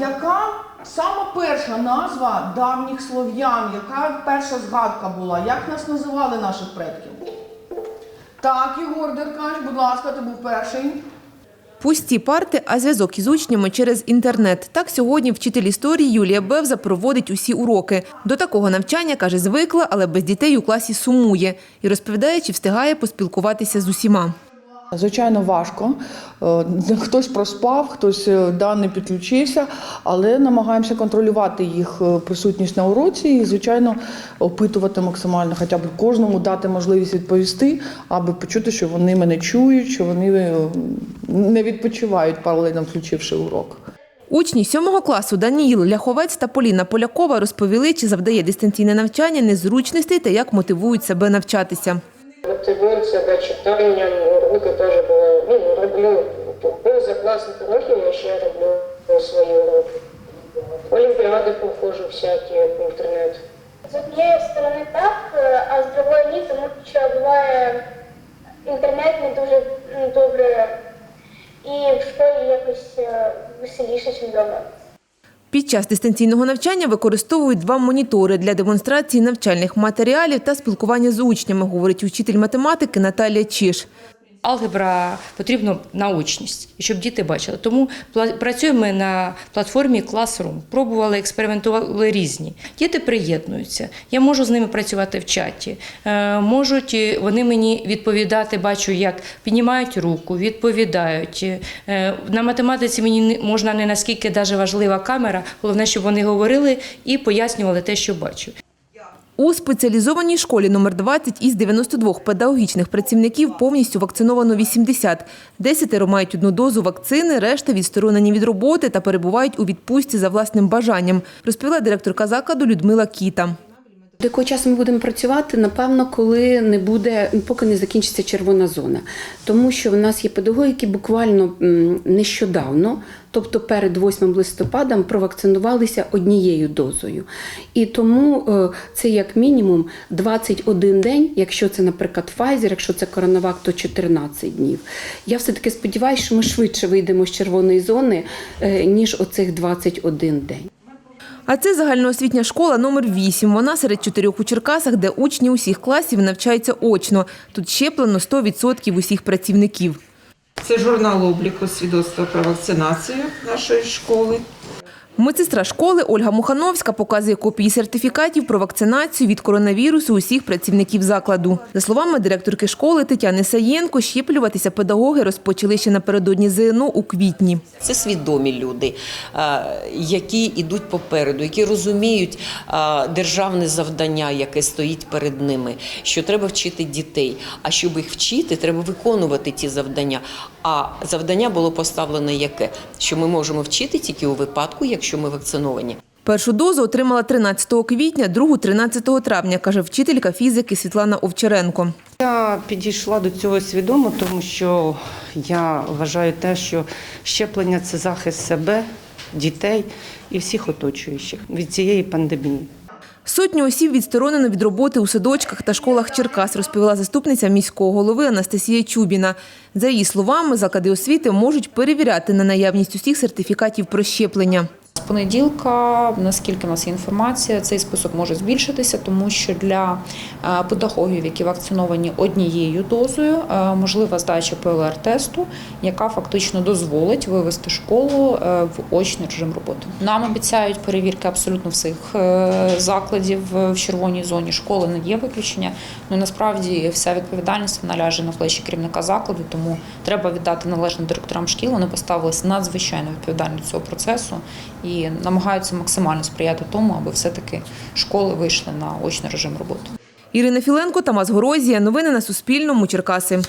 яка сама перша назва давніх слов'ян, яка перша згадка була? Як нас називали наших предків? Так, Єгор Деркач, будь ласка, ти був перший. Пусті парти, а зв'язок із учнями через інтернет. Так сьогодні вчитель історії Юлія Бевза проводить усі уроки. До такого навчання, каже, звикла, але без дітей у класі сумує. І розповідає, чи встигає поспілкуватися з усіма. Звичайно, важко. Е, Хтось проспав, хтось е, да, не підключився, але намагаємося контролювати їх е, присутність на уроці і, звичайно, опитувати максимально, хоча б кожному дати можливість відповісти, аби почути, що вони мене чують, що вони не відпочивають, паралельно включивши урок. Учні сьомого класу Даніїл Ляховець та Поліна Полякова розповіли, чи завдає дистанційне навчання незручностей та як мотивують себе навчатися. Мотивують себе читанням, уроки теж були. Ну, роблю поза класних уроків, я ще роблю свої уроки. Олімпіади проходжу всякі в інтернет. З однієї сторони так, а з другої ні, тому що буває інтернет не дуже добре і в школі якось е, веселіше, ніж вдома. Під час дистанційного навчання використовують два монітори для демонстрації навчальних матеріалів та спілкування з учнями, говорить учитель математики Наталія Чіш. Алгебра потрібно наочність, щоб діти бачили. Тому працюємо на платформі Classroom. Пробували, експериментували різні. Діти приєднуються. Я можу з ними працювати в чаті. Е, Можуть е, вони мені відповідати, бачу, як піднімають руку, відповідають. Е, На математиці мені можна не наскільки даже важлива камера, головне, щоб вони говорили і пояснювали те, що бачу. У спеціалізованій школі номер 20 із 92 педагогічних працівників повністю вакциновано 80. Десятеро мають одну дозу вакцини, решта відсторонені від роботи та перебувають у відпустці за власним бажанням, розповіла директорка закладу Людмила Кіта. До якого часу ми будемо працювати? Напевно, коли не буде, поки не закінчиться червона зона. Тому що в нас є педагоги, які буквально нещодавно, тобто перед 8 листопада, провакцинувалися однією дозою. І тому е, це як мінімум 21 день, якщо це, наприклад, Pfizer, якщо це коронавак, то 14 днів. Я все-таки сподіваюся, що ми швидше вийдемо з червоної зони, е, ніж оцих 21 день. А це загальноосвітня школа номер 8. Вона серед чотирьох у Черкасах, де учні усіх класів навчаються очно. Тут щеплено 100% усіх працівників. Це журнал обліку свідоцтва про вакцинацію нашої школи. Медсестра школи Ольга Мухановська показує копії сертифікатів про вакцинацію від коронавірусу усіх працівників закладу. За словами директорки школи Тетяни Саєнко, щеплюватися педагоги розпочали ще напередодні ЗНО у квітні. Це свідомі люди, е, які йдуть попереду, які розуміють е, державне завдання, яке стоїть перед ними, що треба вчити дітей. А щоб їх вчити, треба виконувати ті завдання. А завдання було поставлено яке? Що ми можемо вчити тільки у випадку, якщо ми вакциновані. Першу дозу отримала 13 квітня, другу 13 травня, каже вчителька фізики Світлана Овчаренко. Я підійшла до цього свідомо, тому що я вважаю те, що щеплення це захист себе, дітей і всіх оточуючих від цієї пандемії. Сотню осіб відсторонено від роботи у садочках та школах Черкас, розповіла заступниця міського голови Анастасія Чубіна. За її словами, заклади освіти можуть перевіряти на наявність усіх сертифікатів про щеплення. Понеділка, наскільки в нас є інформація, цей список може збільшитися, тому що для е, педагогів, які вакциновані однією дозою, е, можлива здача ПЛР-тесту, яка фактично дозволить вивести школу е, в очний режим роботи. Нам обіцяють перевірки абсолютно всіх закладів в червоній зоні. Школи не є виключення. Ну насправді вся відповідальність вона ляже на плечі керівника закладу, тому треба віддати належне директорам шкіл. Вони поставилися надзвичайно відповідально до цього процесу намагаються максимально сприяти тому, аби все-таки школи вийшли на очний режим роботи. Ірина Філенко, Тамас Горозія. Новини на Суспільному. Черкаси.